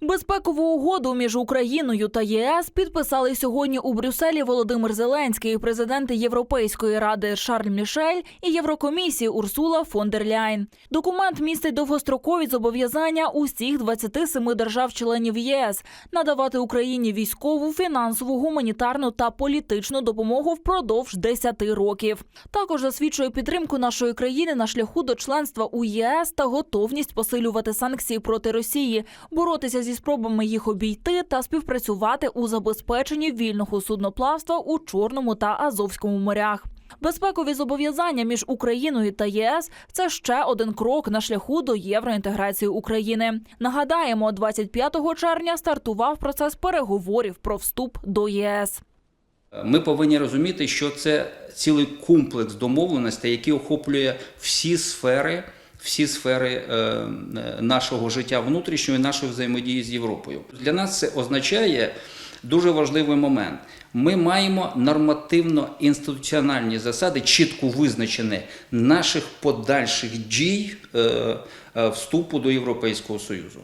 Безпекову угоду між Україною та ЄС підписали сьогодні у Брюсселі Володимир Зеленський, президенти Європейської ради Шарль Мішель і Єврокомісії Урсула фон дер Ляйн. Документ містить довгострокові зобов'язання усіх 27 держав-членів ЄС надавати Україні військову, фінансову, гуманітарну та політичну допомогу впродовж 10 років. Також засвідчує підтримку нашої країни на шляху до членства у ЄС та готовність посилювати санкції проти Росії, боротися зі спробами їх обійти та співпрацювати у забезпеченні вільного судноплавства у Чорному та Азовському морях. Безпекові зобов'язання між Україною та ЄС це ще один крок на шляху до євроінтеграції України. Нагадаємо, 25 червня стартував процес переговорів про вступ до ЄС. Ми повинні розуміти, що це цілий комплекс домовленостей, який охоплює всі сфери, всі сфери е, нашого життя внутрішнього і нашої взаємодії з Європою. Для нас це означає дуже важливий момент. Ми маємо нормативно-інституціональні засади, чітко визначені наших подальших дій е, е, вступу до Європейського Союзу.